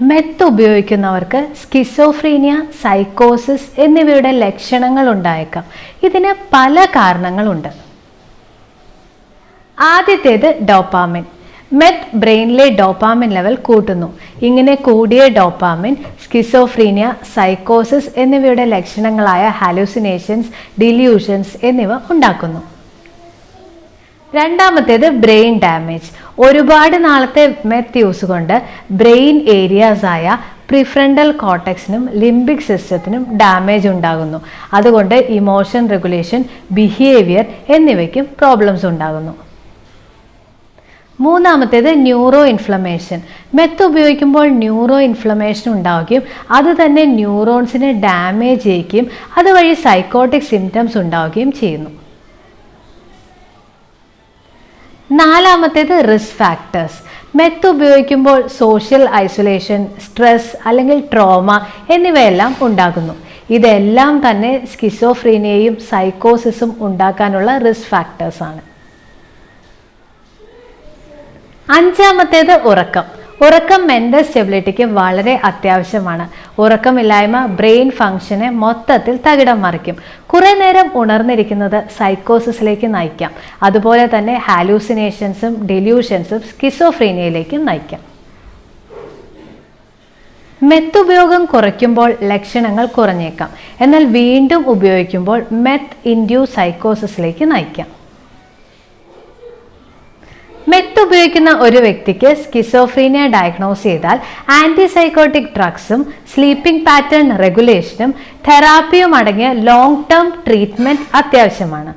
Meth ഉപയോഗിക്കുന്നവർക്ക് schizophrenia സൈക്കോസിസ് എന്നിവയുടെ ലക്ഷണങ്ങൾ ഉണ്ടായേക്കാം ഇതിന് പല കാരണങ്ങളുണ്ട്. ആദ്യത്തേത് ഡോപ്പാമിൻ മെത്ത് ബ്രെയിനിലെ ഡോപ്പാമിൻ ലെവൽ കൂട്ടുന്നു. ഇങ്ങനെ കൂടിയ ഡോപ്പാമിൻ സ്കിസോഫ്രീനിയ സൈക്കോസിസ് എന്നിവയുടെ ലക്ഷണങ്ങളായ ഹാലൂസിനേഷൻസ് ഡില്യൂഷൻസ് എന്നിവ ഉണ്ടാക്കുന്നു. രണ്ടാമത്തേത് ബ്രെയിൻ ഡാമേജ്. ഒരുപാട് നാളത്തെ മെത്ത് യൂസ് കൊണ്ട് ബ്രെയിൻ ഏരിയാസ് ആയ പ്രിഫ്രണ്ടൽ കോട്ടക്സിനും ലിംബിക് സിസ്റ്റത്തിനും ഡാമേജ് ഉണ്ടാകുന്നു. അതുകൊണ്ട് ഇമോഷൻ റെഗുലേഷൻ ബിഹേവിയർ എന്നിവയ്ക്കും പ്രോബ്ലംസ് ഉണ്ടാകുന്നു. മൂന്നാമത്തേത് ന്യൂറോ ഇൻഫ്ലമേഷൻ. മെത്ത് ഉപയോഗിക്കുമ്പോൾ ന്യൂറോ ഇൻഫ്ലമേഷൻ ഉണ്ടാവുകയും അത് തന്നെ ന്യൂറോൺസിനെ ഡാമേജ് ചെയ്യുകയും അതുവഴി സൈക്കോട്ടിക് സിംറ്റംസ് ഉണ്ടാവുകയും ചെയ്യുന്നു. നാലാമത്തേത് റിസ്ക് ഫാക്ടേഴ്സ് മെത്ത് ഉപയോഗിക്കുമ്പോൾ സോഷ്യൽ ഐസൊലേഷൻ സ്ട്രെസ് അല്ലെങ്കിൽ ട്രോമ എന്നിവയെല്ലാം ഉണ്ടാകുന്നു. ഇതെല്ലാം തന്നെ സ്കിസോഫ്രീനിയയും സൈക്കോസിസും ഉണ്ടാക്കാനുള്ള റിസ്ക് ഫാക്ടേഴ്സാണ് അഞ്ചാമത്തേത് ഉറക്കം. ഉറക്കം മെന്റൽ സ്റ്റെബിലിറ്റിക്ക് വളരെ അത്യാവശ്യമാണ്. ഉറക്കമില്ലായ്മ ബ്രെയിൻ ഫംഗ്ഷനെ മൊത്തത്തിൽ തകിടം മറിക്കും. കുറേ നേരം ഉണർന്നിരിക്കുന്നത് സൈക്കോസിസിലേക്ക് നയിക്കാം. അതുപോലെ തന്നെ ഹാലൂസിനേഷൻസും ഡെല്യൂഷൻസും സ്കിസോഫ്രീനിയയിലേക്കും നയിക്കാം. മെത്ത് ഉപയോഗം കുറയ്ക്കുമ്പോൾ ലക്ഷണങ്ങൾ കുറഞ്ഞേക്കാം. എന്നാൽ വീണ്ടും ഉപയോഗിക്കുമ്പോൾ മെത്ത് ഇൻഡ്യൂസ് സൈക്കോസിസിലേക്ക് നയിക്കാം. മെത്ത് ഉപയോഗിക്കുന്ന ഒരു വ്യക്തിക്ക് സ്കിസോഫ്രീനിയ ഡയഗ്നോസ് ചെയ്താൽ ആന്റിസൈക്കോട്ടിക് ഡ്രഗ്സും സ്ലീപ്പിംഗ് പാറ്റേൺ റെഗുലേഷനും തെറാപ്പിയും അടങ്ങിയ ലോങ് ടേം ട്രീറ്റ്മെന്റ് അത്യാവശ്യമാണ്.